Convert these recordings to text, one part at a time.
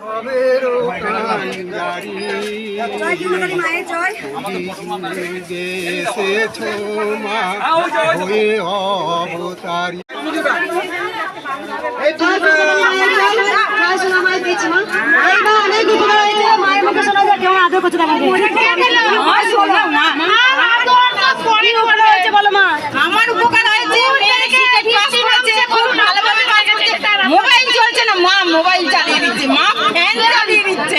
মায়ের হয়ে অবতারি আমার উপকার হয়েছে মেয়ে ক্রিকেট পাস করেছে খুব ভালোভাবে কাজ করছে মোবাইল চলছে না মা মোবাইল চালিয়ে দিচ্ছে মা ফ্যান চালিয়ে দিচ্ছে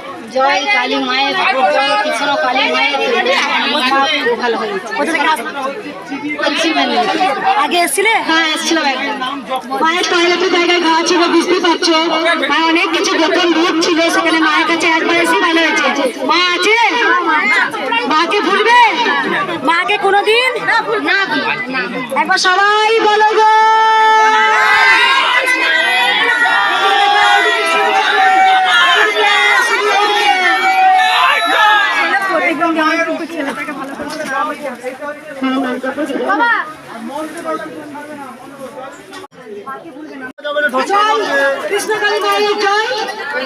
জয় কালী মায়ের জয় কৃষ্ণ কালী মায়ের ভালো হয়েছে। কোথা থেকে আগে এসেছিলে? হ্যাঁ এসেছিলাম একদম মায়ের টয়লেটের জায়গায় ঘা ছিল বুঝতে পারছ? মা অনেক কিছু গোপন রূপ ছিল সেখানে মায়ের কাছে একবার এসে ভালো হয়েছে। মা আছে? মাকে ভুলবে? মাকে কোনোদিন? না। একবার সবাই বলো গো। কৃষ্ণকালী মায়ের জয়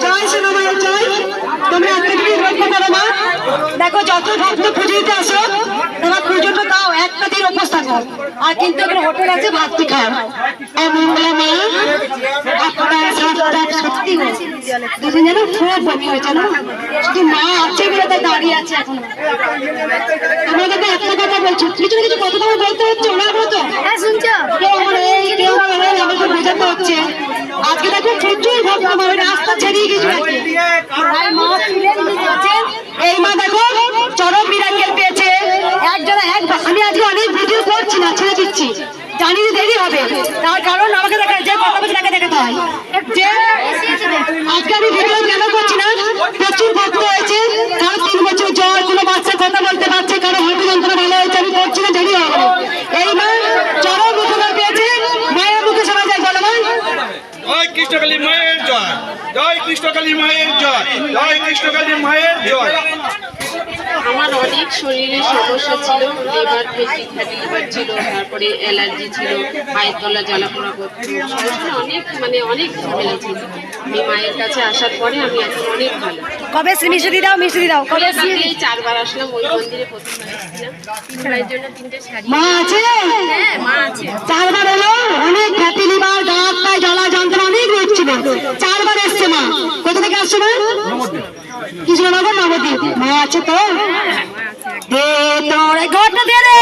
জয় সোনা মায়ের জয়। তোমরা একটা জিনিস লক্ষ্য করো মা। দেখো যত ভক্ত পুজো দিতে আসো তোমরা পুজোটা দাও একটা দিন উপোস থাকো আর কিন্তু এখানে হোটেল আছে ভাত খাও মঙ্গলা মা আপনার সাতটা সত্যি দুদিন যেন খুব বমি হয়েছে না শুধু মা আছে বলে তাই দাঁড়িয়ে আছে এখন। একটা কথা বলছো। কিছু না কিছু কথা তোমার বলতে হচ্ছে ওনার মতো? হ্যাঁ শুনছো? কেউ আমার এই কেউ আমার আমাকে বোঝাতে হচ্ছে। আজকে দেখো প্রচুর ভক্ত মানে রাস্তা ছেড়িয়ে গেছে। এই মা দেখো চরম মিরাঙ্গেল পেয়েছে। একজন এক আমি আজকে অনেক ভিডিও করছি না ছেড়ে দিচ্ছি। জানি যে দেরি হবে। তার কারণ আমাকে দেখা যে কথা বলছে তাকে দেখাতে হয়। যে আজকে আমি ভিডিও কেন করছি না প্রচুর ভক্ত হয়েছে কারও তিন বছর জ্বর কোনো বাচ্চা কথা বলতে পারছে কারও হাঁটু যন্ত্রণা ভালো হয়েছে আমি করছি না দেরি হবে এই মা চরম উপকার পেয়েছে মায়ের মুখে শোনা যায় বলো মা জয় কৃষ্ণকালী মায়ের জয় জয় কৃষ্ণকালী মায়ের জয়। জয় কৃষ্ণকালী মায়ের জয়। আমার অনেক শরীরে সমস্যা ছিল লিভার ফ্যাটি লিভার ছিল তারপরে অ্যালার্জি ছিল পায়ের তলা জ্বালাপোড়া করতো অনেক মানে অনেক ঝামেলা ছিল। আমি মায়ের কাছে আসার পরে আমি এখন অনেক ভালো। কবে দি দাও মিষ্টি দাও কবে এই চারবার আসলাম ওই মন্দিরে প্রথমবার এসেছিলাম। জন্য তিনটে শাড়ি। মা আছে? হ্যাঁ মা আছে। চারবার এলো অনেক ফ্যাটি লিভার গাছ পায়ে জ্বালা যন্ত্রণা অনেক রোগ ছিল। চারবার এসছে মা। কোথা থেকে আসছে মা? কৃষ্ণনগর নবদ্বীপ মা আছে তো দে তোর এই ঘরটা দে রে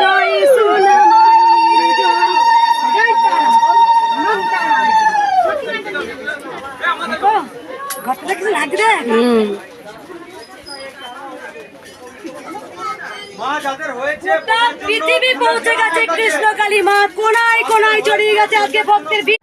জয় সোনা মায়ের জয়। দেখো, ঘরটা দেখি লাগবে গোটা পৃথিবী পৌঁছে গেছে কৃষ্ণকালী মা। কোনায় কোনায় জড়িয়ে গেছে আজকে ভক্তের ভিড়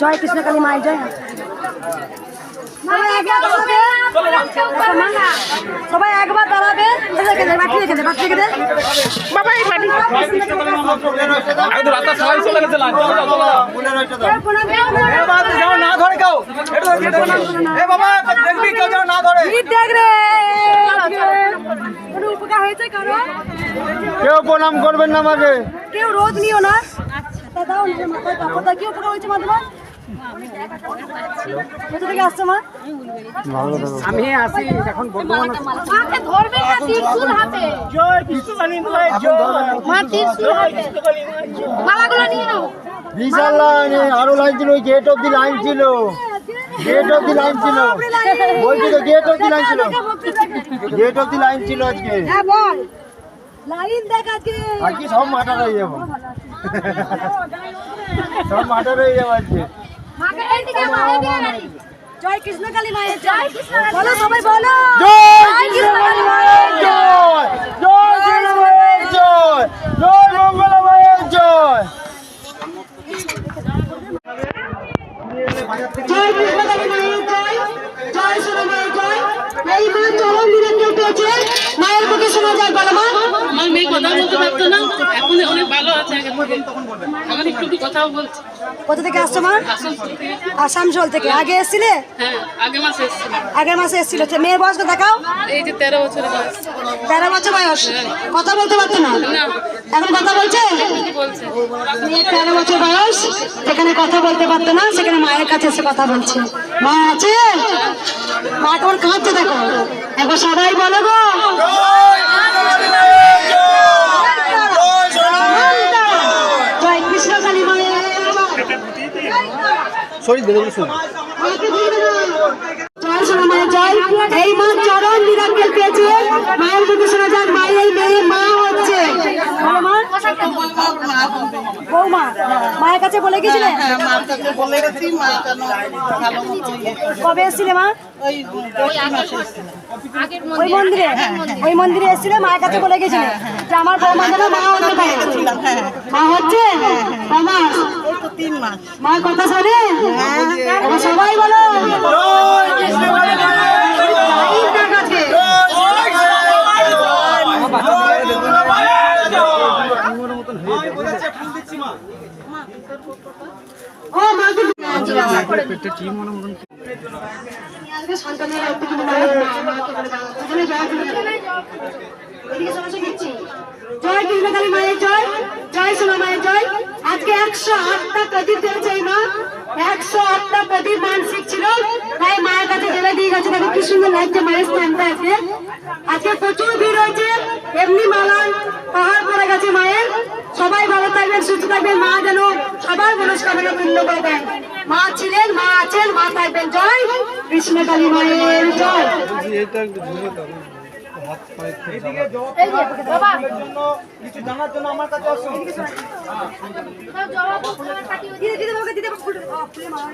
জয় কৃষ্ণ কালী মায়ের জয়। সবাই একবার রেখে দে বাকি রেখে দে বাকি রেখে দে। বাবা এই বাটি একদম রাস্তা সবাই চলে গেছে লাইন চলো চলো। যাও না ধরে কেউ। এ বাবা দেখবি কেউ যেন না ধরে। দেখ রে। কোনো উপকার হয়েছে কারও? কেউ প্রণাম করবেন না আমাকে। কেউ রোদ নিও না। তা দাও মাথায় কাপড় দাও। কি উপকার হয়েছে মা তোমার কোথা থেকে আসছো মা আমি আসি এখন বর্তমান মাকে ধরবে না ত্রিশূল হাতে। মা ত্রিশূল হাতে। মালাগুলো নিয়ে নাও। বিশাল লাইন আরও লাইন ছিল ওই গেট অফ দি লাইন ছিল। গেট অফ দি লাইন ছিল। বলছি তো গেট অফ দি লাইন ছিল। গেট অফ দি লাইন ছিল আজকে। হ্যাঁ বল। লাইন আজকে সব মাটার হয়ে যাব। সব মাটার হয়ে যাব আজকে। জয় কৃষ্ণ কালী মায়ের জয় বলো সবাই বলো। জয় কৃষ্ণ কালী মায়ের জয় জয় কৃষ্ণ মায়ের জয় জয় মঙ্গল মায়ের জয় জয় কৃষ্ণ কালী মায়ের জয় জয় সোনা মায়ের জয় এই মা চরম বিরক্তি পেয়েছে মায়ের মুখে শোনা যায় বলো মা আমার মেয়ে কথা বলতে পারতো না এখন অনেক ভালো আছে এখন একটু একটু কথাও বলছে। কোথা থেকে আসছো মা? আসানসোল থেকে। থেকে। আগে এসেছিলে? হ্যাঁ আগে মাসে এসেছিল আগের মাসে এসেছিল। তো মেয়ের বয়স দেখাও এই যে তেরো বছরের বয়স। তেরো বছর বয়স। কথা বলতে পারতো না? না। এখন কথা বলছে? মেয়ের তেরো বছর বয়স। যেখানে কথা বলতে পারতো না। সেখানে মায়ের কাছে এসে কথা বলছে। মা আছে? মা তোমার কাঁদছে দেখো। একবার সবাই বলো গো জয় কৃষ্ণ কালী মায়ের শরীর দেখে শুনুন মায়ের এই মা চরম পেয়েছে। মায়ের মুখে শোনা যাক মায়ের মেয়ে মা হচ্ছে। বৌমা মায়ের কাছে বলে গেছিলে? কবে এসেছিলে মা? ওই মন্দিরে? ওই মন্দিরে এসেছিলে মায়ের কাছে বলে গেছিলে? আমার বৌমা যেন মা হতে পারে। মা হচ্ছে? মা মা কথা শোনে সবাই বলো সন্তানের জয় কৃষ্ণ এদিকে সবাই সবাই দিচ্ছি। জয় কৃষ্ণ মায়ের জয় জয় সোনা মায়ের জয়। আজকে একশো আটটা প্রদীপ এই মা। একশো আটটা প্রদীপ মানসিক ছিল। তাই মায়ের কাছে জেলে দিয়ে গেছে। দেখো কি সুন্দর লাগছে মায়ের স্থানটা আছে আজকে প্রচুর ভিড় হয়েছে। এমনি মালা পাহাড় পড়ে গেছে মায়ের। সবাই ভালো থাকবেন, সুস্থ থাকবেন। মা যেন সবার মনস্কামনা পূর্ণ করে দেন। মা ছিলেন, মা আছেন, মা থাকবেন। জয় কৃষ্ণ কালী মায়ের জয়। কিছু জানার জন্য আমার কাছে আসুন। দিদি দিদি দিদি মারা